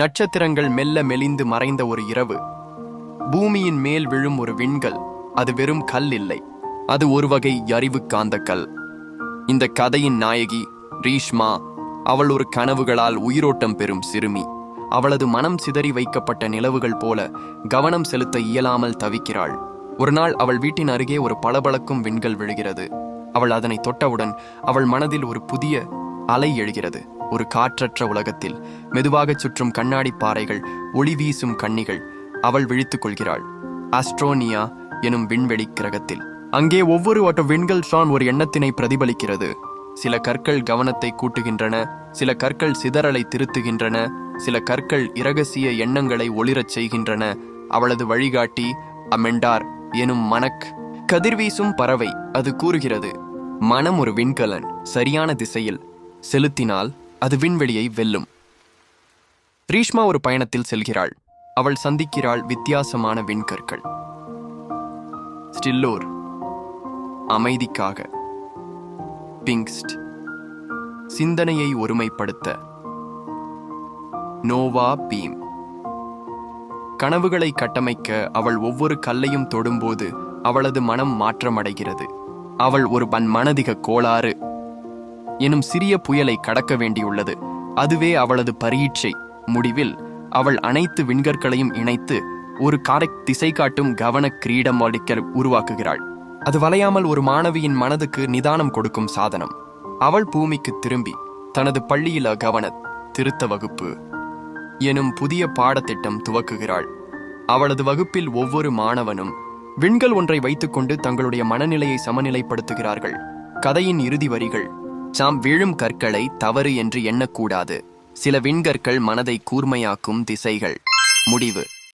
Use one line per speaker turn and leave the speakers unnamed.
நட்சத்திரங்கள் மெல்ல மெலிந்து மறைந்த ஒரு இரவு. பூமியின் மேல் விழும் ஒரு விண்கல் அது வெறும் கல் இல்லை. அது ஒரு வகை அறிவு காந்த கல் இந்த கதையின் நாயகி ரீஷ்மா அவள் ஒரு கனவுகளால் உயிரோட்டம் பெறும் சிறுமி. அவளது மனம் சிதறி வைக்கப்பட்ட நிலவுகள் போல கவனம் செலுத்த இயலாமல் தவிக்கிறாள். ஒரு நாள் அவள் வீட்டின் அருகே ஒரு பளபளக்கும் விண்கல் விழுகிறது. அவள் அதனை தொட்டவுடன் அவள் மனதில் ஒரு புதிய அலை எழுகிறது. ஒரு காற்றற்ற உலகத்தில் மெதுவாகச் சுற்றும் கண்ணாடி பாறைகள் ஒளி வீசும் கண்ணிகள் அவள் விழித்துக் கொள்கிறாள். ஆஸ்ட்ரோனியா எனும் விண்வெளி கிரகத்தில். அங்கே ஒவ்வொரு வட்ட விண்கள் ஷான் ஒரு எண்ணத்தினை பிரதிபலிக்கிறது. சில கற்கள் கவனத்தை கூட்டுகின்றன சில கற்கள் சிதறலை திருத்துகின்றன சில கற்கள் இரகசிய எண்ணங்களை ஒளிரச் செய்கின்றன. அவளது வழிகாட்டி அமெண்டார் எனும் மனக் கதிர்வீசும் பறவை அது கூறுகிறது மனம் ஒரு விண்கலன் சரியான திசையில் செலுத்தினால் அது விண்வெளியை வெல்லும். ரீஷ்மா ஒரு பயணத்தில் செல்கிறாள். அவள் சந்திக்கிறாள் வித்தியாசமான விண்கற்கள். ஸ்டில்லோர் அமைதிக்காக. பிங்ஸ்ட் சிந்தனையை ஒருமைப்படுத்த. நோவா பீம். கனவுகளை கட்டமைக்க அவள் ஒவ்வொரு கல்லையும் தொடும்போது அவளது மனம் மாற்றமடைகிறது. அவள் ஒரு பன் மனதிக கோளாறு. எனும் சிறிய புயலை கடக்க வேண்டியுள்ளது. அதுவே அவளது பரீட்சை. முடிவில் அவள் அனைத்து விண்கற்களையும் இணைத்து ஒரு காரை திசை காட்டும் கவன கிரீடம் அளிக்க உருவாக்குகிறாள். அது வளையாமல் ஒரு மாணவியின் மனதுக்கு நிதானம் கொடுக்கும் சாதனம். அவள் பூமிக்கு திரும்பி தனது பள்ளியில கவன திருத்த வகுப்பு எனும் புதிய பாடத்திட்டம் துவக்குகிறாள். அவளது வகுப்பில் ஒவ்வொரு மாணவனும் விண்கள் ஒன்றை வைத்துக்கொண்டு தங்களுடைய மனநிலையை சமநிலைப்படுத்துகிறார்கள். கதையின் இறுதி வரிகள் சாம் விழும் கற்களை தவறு என்று எண்ணக்கூடாது. சில விண்கற்கள் மனதை கூர்மையாக்கும் திசைகள். முடிவு.